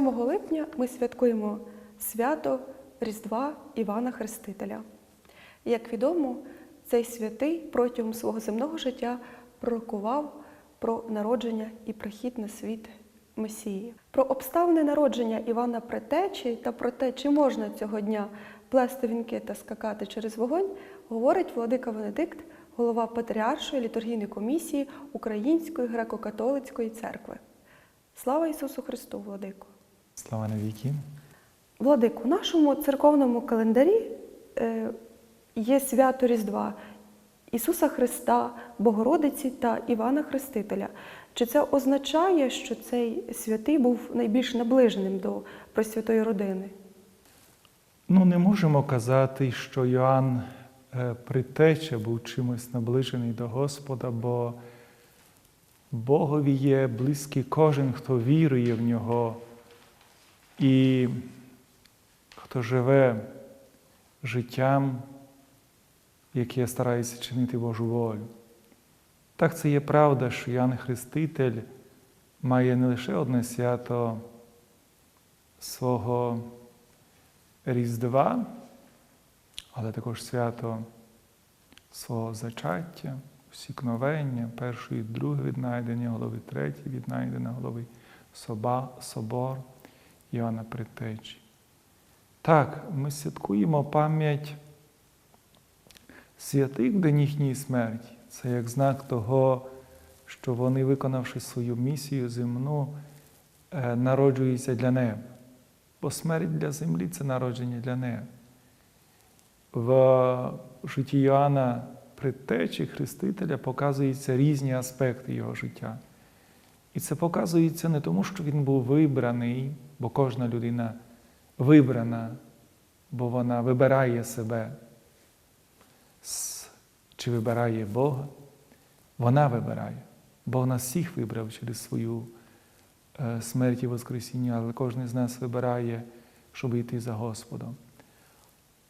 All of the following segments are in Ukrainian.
7 липня ми святкуємо свято Різдва Івана Хрестителя. Як відомо, цей святий протягом свого земного життя пророкував про народження і прихід на світ Месії. Про обставини народження Івана Претечі та про те, чи можна цього дня плести вінки та скакати через вогонь, говорить владика Венедикт, голова Патріаршої літургійної комісії Української греко-католицької церкви. Слава Ісусу Христу, Владико! Слава навіки. Владику, у нашому церковному календарі е, є свято Різдва Ісуса Христа, Богородиці та Івана Хрестителя. Чи це означає, що цей святий був найбільш наближеним до Пресвятої родини? Ну, не можемо казати, що Йоанн е, Притеча був чимось наближений до Господа, бо Богові є близький кожен, хто вірує в нього і хто живе життям, яке старається чинити Божу волю. Так це є правда, що Ян Хреститель має не лише одне свято свого Різдва, але також свято свого зачаття, усікновення, перше і друге віднайдення голови, третє віднайдення голови, соба, собор Іоанна Предтечі. Так, ми святкуємо пам'ять святих день їхньої смерті. Це як знак того, що вони, виконавши свою місію земну, е, народжуються для неба. Бо смерть для землі це народження для неба. В житті Йоанна Предтечі Хрестителя показуються різні аспекти його життя. І це показується не тому, що він був вибраний, бо кожна людина вибрана, бо вона вибирає себе чи вибирає Бога. Вона вибирає. Бог нас всіх вибрав через свою е, смерть і Воскресіння, але кожен з нас вибирає, щоб йти за Господом.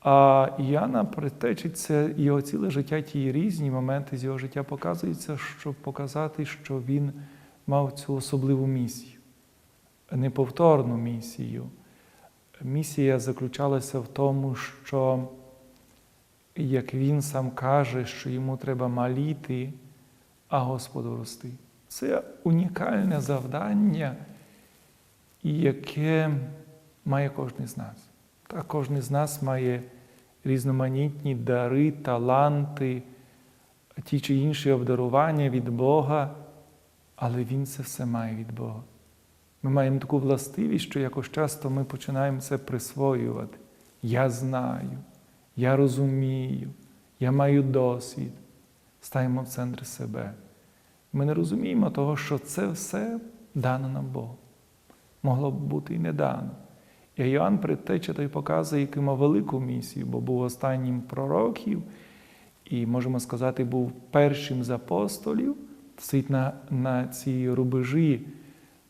А Іоанна Предтечить це його ціле життя, ті різні моменти з його життя показуються, щоб показати, що він мав цю особливу місію, неповторну місію. Місія заключалася в тому, що, як він сам каже, що йому треба маліти, а Господу рости. Це унікальне завдання, яке має кожен з нас. Та кожен з нас має різноманітні дари, таланти, ті чи інші обдарування від Бога, але Він це все має від Бога. Ми маємо таку властивість, що якось часто ми починаємо це присвоювати. Я знаю, я розумію, я маю досвід. Ставимо в центр себе. Ми не розуміємо того, що це все дано нам Богом. Могло б бути і не дано. І Йоанн Предтеча той показує, який мав велику місію, бо був останнім пророків, і, можемо сказати, був першим з апостолів, стоїть на, на цій рубежі,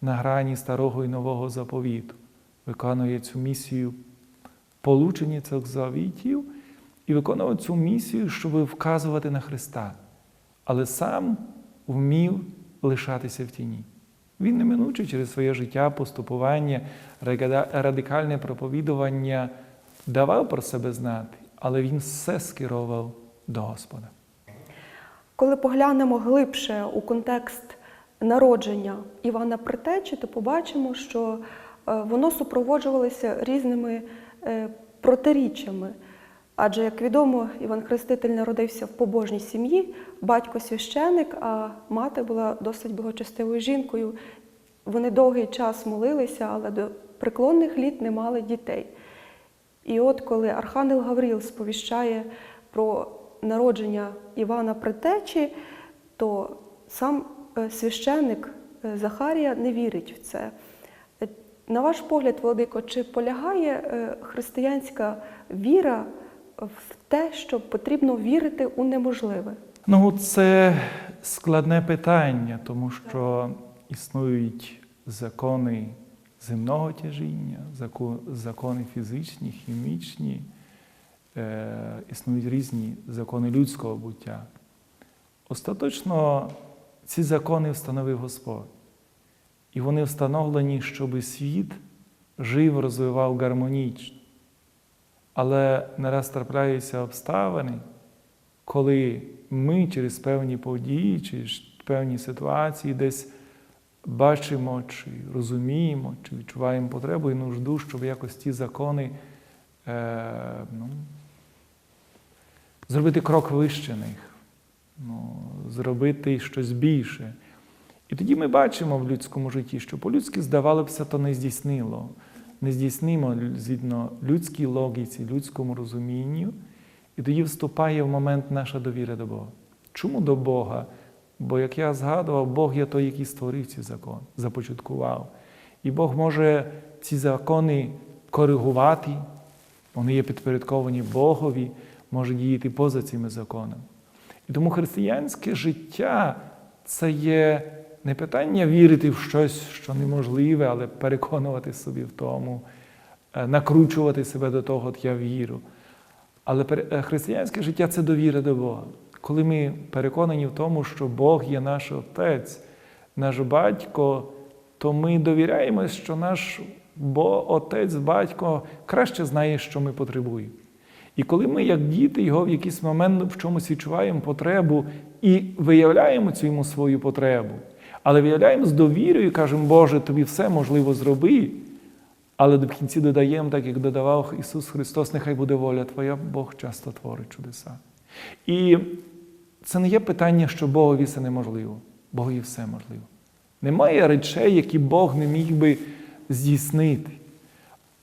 на грані старого і нового заповіту, виконує цю місію получення цих завітів і виконував цю місію, щоб вказувати на Христа, але сам вмів лишатися в тіні. Він неминуче через своє життя, поступування, радикальне проповідування давав про себе знати, але він все скеровував до Господа. Коли поглянемо глибше у контекст народження Івана Притечі, то побачимо, що е, воно супроводжувалося різними е, протиріччями. Адже, як відомо, Іван Хреститель народився в побожній сім'ї, батько священик, а мати була досить богочестивою жінкою. Вони довгий час молилися, але до преклонних літ не мали дітей. І от коли Архангел Гавріл сповіщає про народження Івана Притечі, то сам е, священик е, Захарія не вірить в це. Е, На ваш погляд, Владико, чи полягає християнська віра в те, що потрібно вірити у неможливе? Ну, це складне питання, тому що існують закони земного тяжіння, закони фізичні, хімічні, е, існують різні закони людського буття. Остаточно ці закони встановив Господь. І вони встановлені, щоб світ жив, розвивав гармонічно. Але не раз трапляються обставини, коли ми через певні події, через певні ситуації десь бачимо, чи розуміємо, чи відчуваємо потребу і нужду, щоб якось ті закони е, ну, зробити крок вище них, ну, зробити щось більше. І тоді ми бачимо в людському житті, що по-людськи здавалося, то не здійснило. Не здійснимо згідно людській логіці, людському розумінню. І тоді вступає в момент наша довіра до Бога. Чому до Бога? Бо, як я згадував, Бог є той, який створив ці закони, започаткував. І Бог може ці закони коригувати, вони є підпорядковані Богові, може діяти поза цими законами. І тому християнське життя це є не питання вірити в щось, що неможливе, але переконувати собі в тому, е, накручувати себе до того, от я вірю. Але е, християнське життя це довіра до Бога. Коли ми переконані в тому, що Бог є наш Отець, наш батько, то ми довіряємось, що наш Бо Отець, батько краще знає, що ми потребуємо. І коли ми, як діти, його в якийсь момент в чомусь відчуваємо потребу і виявляємо цю йому свою потребу, але виявляємо з довірою і кажемо, Боже, тобі все можливо зроби. Але в кінці додаємо, так як додавав Ісус Христос, нехай буде воля Твоя, Бог часто творить чудеса. І це не є питання, що Богові все неможливо. Богові все можливо. Немає речей, які Бог не міг би здійснити.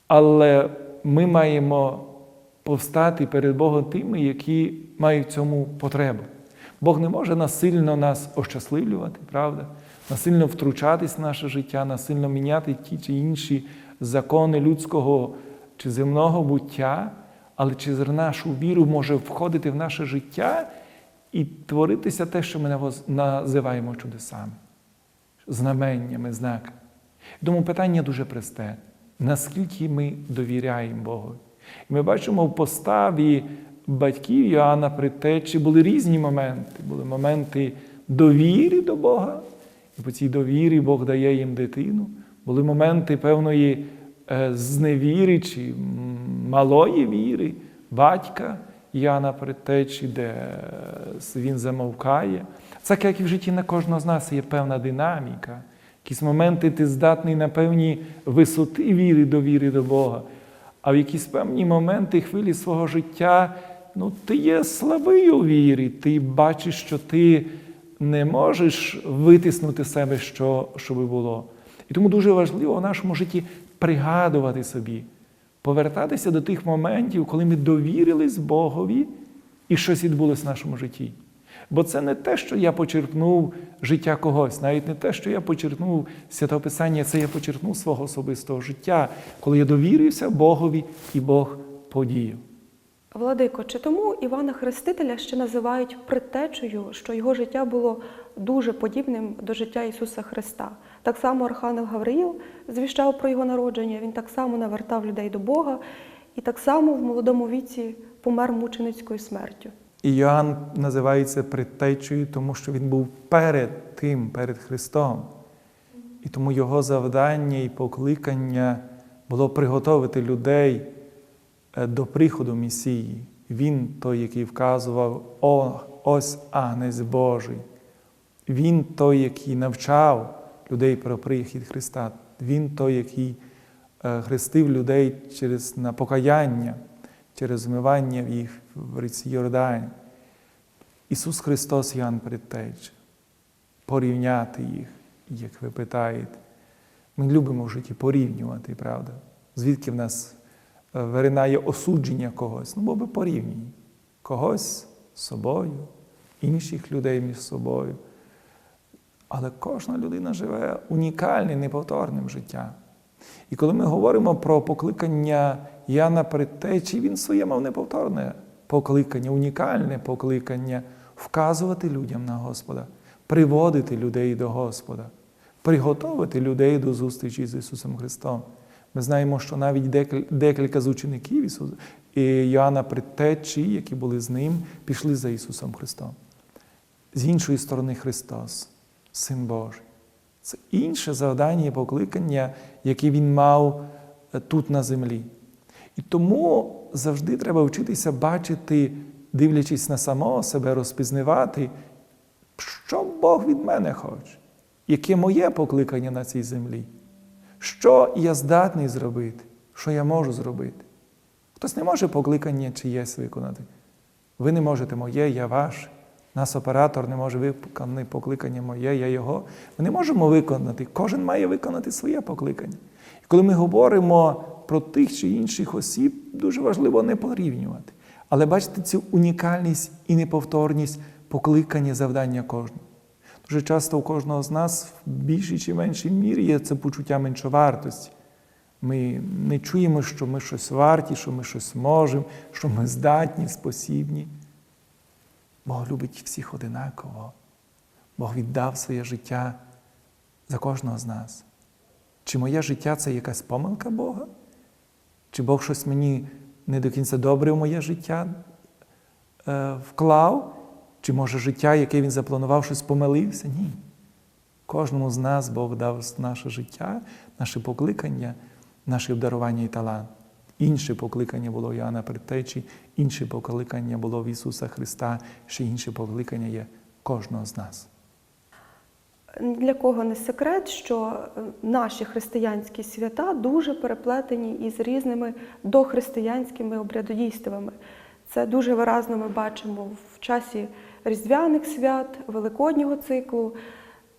Але ми маємо повстати перед Богом тими, які мають цьому потребу. Бог не може насильно нас ощасливлювати, правда? Насильно втручатись в наше життя, насильно міняти ті чи інші закони людського чи земного буття, але через нашу віру може входити в наше життя і творитися те, що ми називаємо чудесами, знаменнями, знаками. Тому питання дуже просте: наскільки ми довіряємо Богу? І ми бачимо в поставі батьків Йоанна Притечі були різні моменти. Були моменти довіри до Бога, і по цій довірі Бог дає їм дитину. Були моменти певної е, зневіри чи малої віри батька Яна Притечі, де е, він замовкає. Це як і в житті на кожного з нас є певна динаміка. Якісь моменти ти здатний на певні висоти віри, довіри до Бога. А в якісь певні моменти хвилі свого життя, ну, ти є слабий у вірі, ти бачиш, що ти не можеш витиснути себе, що, що би було. І тому дуже важливо в нашому житті пригадувати собі, повертатися до тих моментів, коли ми довірились Богові і щось відбулося в нашому житті. Бо це не те, що я почерпнув життя когось, навіть не те, що я почерпнув святописання, це я почерпнув свого особистого життя, коли я довірився Богові і Бог подіяв. Владико, чи тому Івана Хрестителя ще називають предтечею, що його життя було дуже подібним до життя Ісуса Христа? Так само Архангел Гавриїл звіщав про його народження, він так само навертав людей до Бога і так само в молодому віці помер мученицькою смертю. І Йоанн називається предтечею, тому що він був перед тим, перед Христом. І тому його завдання і покликання було приготувати людей е, до приходу Месії. Він той, який вказував, о, ось Агнець Божий. Він той, який навчав людей про прихід Христа. Він той, який е, хрестив людей через на покаяння, через змивання в їх в ріці Йордані. Ісус Христос Ян предтече. Порівняти їх, як ви питаєте. Ми любимо в житті порівнювати, правда? Звідки в нас е, виринає осудження когось? Ну, бо ми порівнюємо. Когось з собою, інших людей між собою. Але кожна людина живе унікальним, неповторним життям. І коли ми говоримо про покликання Яна Предтечі, він своє мав неповторне покликання, унікальне покликання вказувати людям на Господа, приводити людей до Господа, приготувати людей до зустрічі з Ісусом Христом. Ми знаємо, що навіть декілька з учеників Ісуса, і Йоанна Предтечі, які були з ним, пішли за Ісусом Христом. З іншої сторони Христос, Син Божий. Це інше завдання і покликання, яке він мав е, тут на землі. І тому завжди треба вчитися бачити, дивлячись на самого себе, розпізнавати, що Бог від мене хоче, яке моє покликання на цій землі, що я здатний зробити, що я можу зробити. Хтось не може покликання чиєсь виконати. Ви не можете моє, я ваше. Нас оператор не може виконати покликання моє, я його. Ми не можемо виконати. Кожен має виконати своє покликання. І коли ми говоримо про тих чи інших осіб, дуже важливо не порівнювати. Але бачите цю унікальність і неповторність покликання завдання кожного. Дуже часто у кожного з нас в більшій чи меншій мірі є це почуття меншовартості. Ми не чуємо, що ми щось варті, що ми щось можемо, що ми здатні, спосібні. Бог любить всіх одинаково. Бог віддав своє життя за кожного з нас. Чи моє життя це якась помилка Бога? Чи Бог щось мені не до кінця добре в моє життя е, вклав? Чи може життя, яке він запланував, щось помилився? Ні. Кожному з нас Бог дав наше життя, наше покликання, наше обдарування і талант. Інше покликання було у Іоанна Предтечі, інше покликання було в Ісуса Христа, ще інше покликання є кожного з нас. Для кого не секрет, що е, наші християнські свята дуже переплетені із різними дохристиянськими обрядодійствами. Це дуже виразно ми бачимо в часі різдвяних свят, великоднього циклу.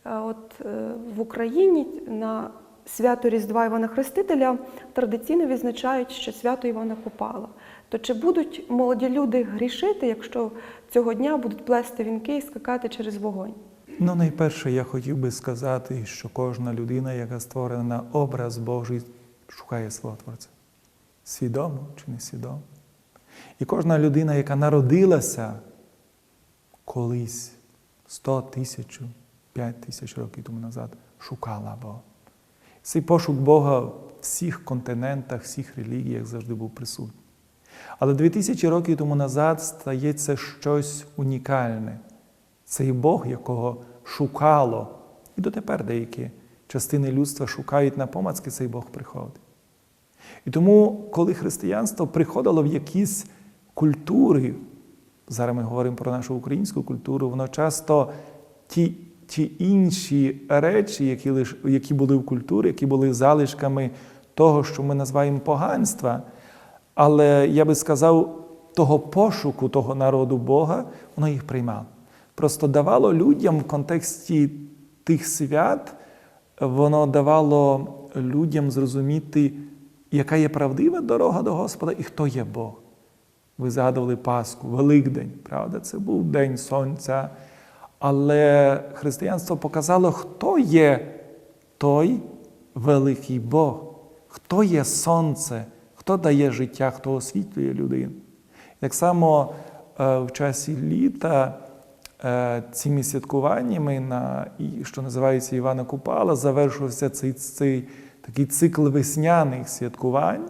От е, в Україні на свято Різдва Івана Хрестителя традиційно відзначають ще свято Івана Купала. То чи будуть молоді люди грішити, якщо цього дня будуть плести вінки і скакати через вогонь? Ну, найперше, я хотів би сказати, що кожна людина, яка створена на образ Божий, шукає свого Творця. Свідомо чи несвідомо. І кожна людина, яка народилася колись 100 тисяч, 5 тисяч років тому назад, шукала Бога. Цей пошук Бога в всіх континентах, всіх релігіях завжди був присутній. Але 2000 років тому назад стається щось унікальне. Цей Бог, якого шукало, і дотепер деякі частини людства шукають на помацки, цей Бог приходить. І тому, коли християнство приходило в якісь культури, зараз ми говоримо про нашу українську культуру, воно часто ті, ті інші речі, які, лиш, які були в культурі, які були залишками того, що ми називаємо поганства, але я би сказав, того пошуку того народу Бога, воно їх приймало. Просто давало людям в контексті тих свят, воно давало людям зрозуміти, яка є правдива дорога до Господа і хто є Бог. Ви згадували Пасху, Великдень, правда? Це був День Сонця. Але християнство показало, хто є той великий Бог, хто є сонце, хто дає життя, хто освітлює людину. Так само е, в часі літа цими святкуваннями, на, що називається Івана Купала, завершився цей, цей такий цикл весняних святкувань,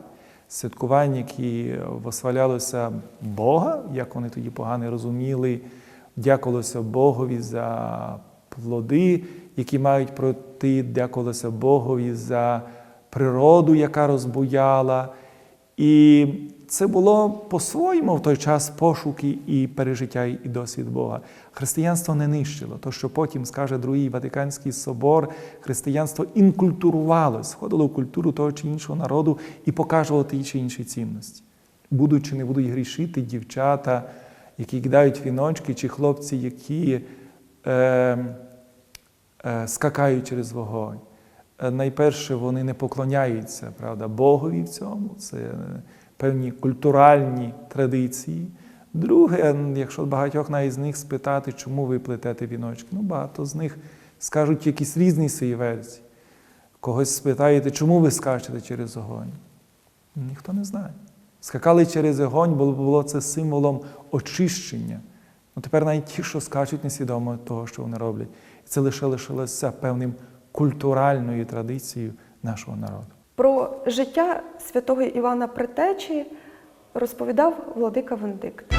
святкувань, які восхвалялися Бога, як вони тоді погано розуміли, дякувалося Богові за плоди, які мають пройти, дякувалося Богові за природу, яка розбуяла. І це було по-своєму в той час пошуки і пережиття і досвід Бога. Християнство не нищило. То, що потім скаже Другий Ватиканський собор, християнство інкультурувалось, входило в культуру того чи іншого народу і показувало ті чи інші цінності. Будуть чи не будуть грішити дівчата, які кидають віночки, чи хлопці, які е, е, скакають через вогонь. Е, Найперше, вони не поклоняються правда, Богові в цьому, це певні культуральні традиції. Друге, якщо багатьох навіть з них спитати, чому ви плетете віночки, ну багато з них скажуть якісь різні свої версії. Когось спитаєте, чому ви скачете через огонь? Ніхто не знає. Скакали через огонь, бо було це символом очищення. Ну, тепер навіть ті, що скачуть несвідомо того, що вони роблять. І це лише лишилося певним культуральною традицією нашого народу. Про життя святого Івана Притечі розповідав владика Венедикт.